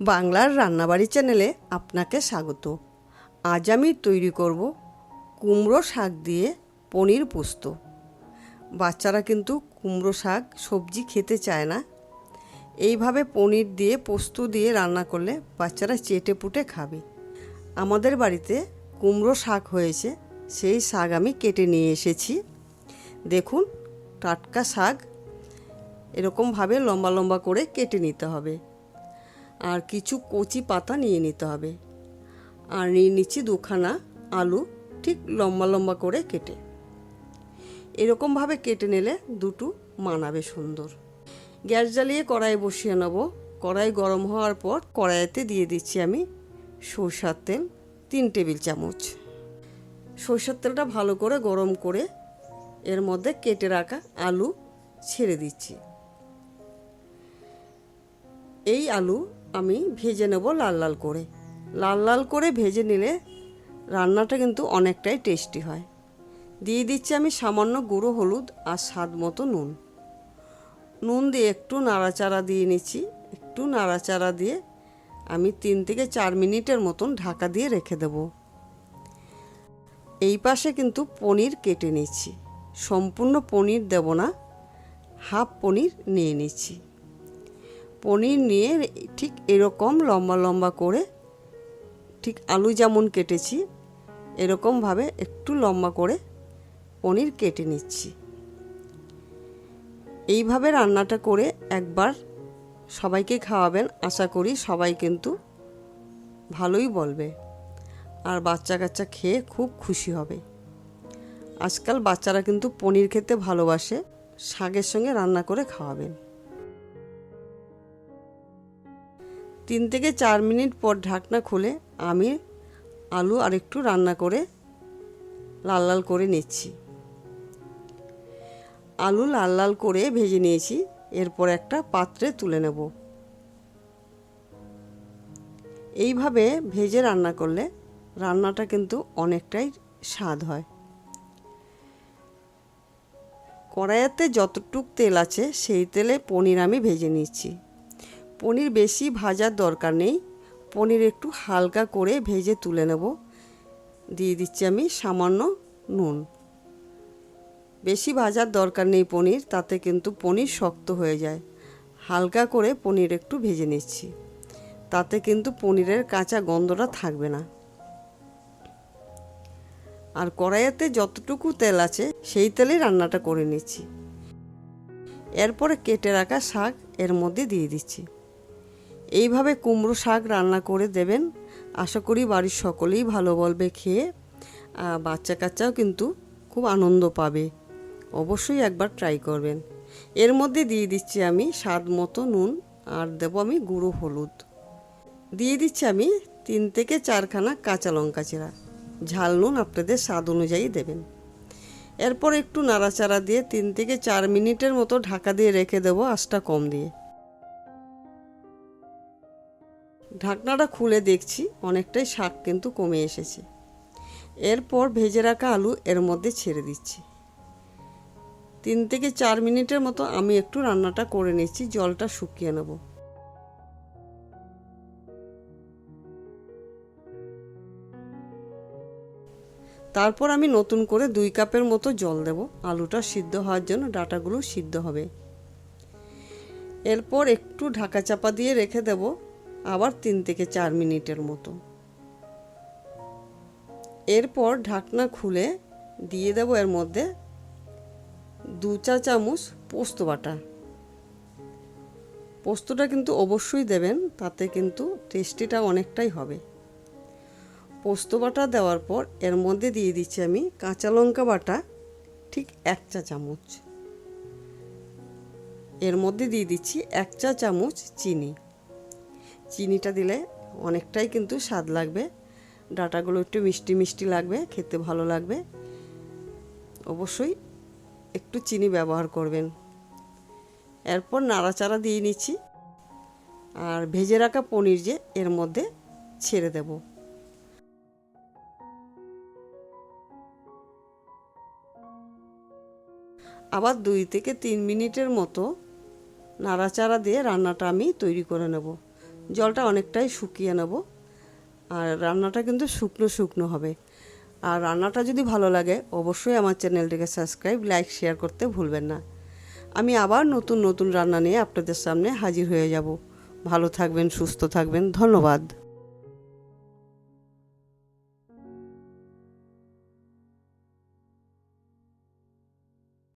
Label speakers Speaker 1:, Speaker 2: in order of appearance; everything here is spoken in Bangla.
Speaker 1: বাংলার রান্নাবাড়ি চ্যানেলে আপনাকে স্বাগত। আজ আমি তৈরি করব কুমড়ো শাক দিয়ে পনির পোস্ত। বাচ্চারা কিন্তু কুমড়ো শাক, সবজি খেতে চায় না। এইভাবে পনির দিয়ে, পোস্ত দিয়ে রান্না করলে বাচ্চারা চেটে পুটে খাবে। আমাদের বাড়িতে কুমড়ো শাক হয়েছে, সেই শাক আমি কেটে নিয়ে এসেছি। দেখুন, টাটকা শাক। এরকমভাবে লম্বা লম্বা করে কেটে নিতে হবে। আর কিছু কচি পাতা নিয়ে নিতে হবে। আর নিয়ে নিচ্ছি দুখানা আলু ঠিক লম্বা লম্বা করে কেটে। এরকমভাবে কেটে নিলে দুটো মানাবে সুন্দর। গ্যাস জ্বালিয়ে কড়াই বসিয়ে নেব। কড়াই গরম হওয়ার পর কড়াইতে দিয়ে দিচ্ছি আমি সরষার তেল তিন টেবিল চামচ। সরষের তেলটা ভালো করে গরম করে এর মধ্যে কেটে রাখা আলু ছেড়ে দিচ্ছি। এই আলু আমি ভেজে নেব লাল লাল করে। লাল লাল করে ভেজে নিলে রান্নাটা কিন্তু অনেকটাই টেস্টি হয়। দিয়ে দিচ্ছি আমি সামান্য গুঁড়ো হলুদ আর স্বাদ মতো নুন। নুন দিয়ে একটু নাড়াচাড়া দিয়ে নিচ্ছি। একটু নাড়াচাড়া দিয়ে আমি তিন থেকে চার মিনিটের মতন ঢাকা দিয়ে রেখে দেব। এই পাশে কিন্তু পনির কেটে নিচ্ছি। সম্পূর্ণ পনির দেব না, হাফ পনির নিয়ে নিচ্ছি। পনির নিয়ে ঠিক এরকম লম্বা লম্বা করে ঠিক আলু যেমন কেটেছি, এরকমভাবে একটু লম্বা করে পনির কেটে নিচ্ছি। এইভাবে রান্নাটা করে একবার সবাইকে খাওয়াবেন, আশা করি সবাই কিন্তু ভালোই বলবে। আর বাচ্চা কাচ্চা খেয়ে খুব খুশি হবে। আজকাল বাচ্চারা কিন্তু পনির খেতে ভালোবাসে, শাকের সঙ্গে রান্না করে খাওয়াবেন। তিন থেকে চার মিনিট পর ঢাকনা খুলে আমি আলু আর একটু রান্না করে লাল লাল করে নিচ্ছি। আলু লাল লাল করে ভেজে নিয়েছি, এরপর একটা পাত্রে তুলে নেব। এইভাবে ভেজে রান্না করলে রান্নাটা কিন্তু অনেকটাই স্বাদ হয়। কড়াইতে যতটুক তেল আছে, সেই তেলে পনির আমি ভেজে নিচ্ছি। পনির বেশি ভাজার দরকার নেই। পনির একটু হালকা করে ভেজে তুলে নেব। দিয়ে দিচ্ছি আমি সামান্য নুন। বেশি ভাজার দরকার নেই পনির, তাতে কিন্তু পনির শক্ত হয়ে যায়। হালকা করে পনির একটু ভেজে নিচ্ছি। তাতে কিন্তু পনিরের কাঁচা গন্ধটা থাকবে না। আর কড়াইতে যতটুকু তেল আছে, সেই তেলেই রান্নাটা করে নিচ্ছি। এরপরে কেটে রাখা শাক এর মধ্যে দিয়ে দিচ্ছি। এইভাবে কুমড়ো শাক রান্না করে দেবেন। আশা করি বাড়ির সকলেই ভালো বলবে খেয়ে। বাচ্চা কাচ্চাও কিন্তু খুব আনন্দ পাবে। অবশ্যই একবার ট্রাই করবেন। এর মধ্যে দিয়ে দিচ্ছি আমি স্বাদ মতো নুন আর দেবো আমি গুঁড়ো হলুদ। দিয়ে দিচ্ছি আমি তিন থেকে চারখানা কাঁচা লঙ্কা চেরা ঝাল নুন আপনাদের স্বাদ অনুযায়ী দেবেন। এরপর একটু নাড়াচাড়া দিয়ে তিন থেকে চার মিনিটের মতো ঢাকা দিয়ে রেখে দেবো আঁচটা কম দিয়ে। ঢাকনাটা খুলে দেখছি, অনেকটাই শাক কিন্তু কমে এসেছে। এরপর ভেজে রাখা আলু এর মধ্যে ছেড়ে দিচ্ছি। তিন থেকে চার মিনিটের মতো আমি একটু রান্নাটা করে নিচ্ছি, জলটা শুকিয়ে নেব। তারপর আমি নতুন করে দুই কাপের মতো জল দেব। আলুটা সিদ্ধ হওয়ার জন্য ডাটাগুলো সিদ্ধ হবে। এরপর একটু ঢাকা চাপা দিয়ে রেখে দেব। আবার তিন থেকে চার মিনিটের মতো। এরপর ঢাকনা খুলে দিয়ে দেব এর মধ্যে দু চা চামচ পোস্ত বাটা। পোস্তটা কিন্তু অবশ্যই দেবেন, তাতে কিন্তু টেস্টিটা অনেকটাই হবে। পোস্ত বাটা দেওয়ার পর এর মধ্যে দিয়ে দিচ্ছি আমি কাঁচা লঙ্কা বাটা, ঠিক এক চা চামচ। এর মধ্যে দিয়ে দিচ্ছি এক চা চামচ চিনি। চিনিটা দিলে অনেকটাই কিন্তু স্বাদ লাগবে। ডাটাগুলো একটু মিষ্টি মিষ্টি লাগবে, খেতে ভালো লাগবে। অবশ্যই একটু চিনি ব্যবহার করবেন। এরপর নাড়াচাড়া দিয়ে নিচ্ছি। আর ভেজে রাখা পনির যে এর মধ্যে ছেড়ে দেব। আবার দুই থেকে তিন মিনিটের মতো নাড়াচাড়া দিয়ে রান্নাটা আমি তৈরি করে নেব। জলটা অনেকটাই শুকিয়ে নেব। আর রান্নাটা কিন্তু শুকনো শুকনো হবে। আর রান্নাটা যদি ভালো লাগে, অবশ্যই আমার চ্যানেলটিকে সাবস্ক্রাইব, লাইক, শেয়ার করতে ভুলবেন না। আমি আবার নতুন নতুন রান্না নিয়ে আপনাদের সামনে হাজির হয়ে যাব। ভালো থাকবেন, সুস্থ থাকবেন। ধন্যবাদ।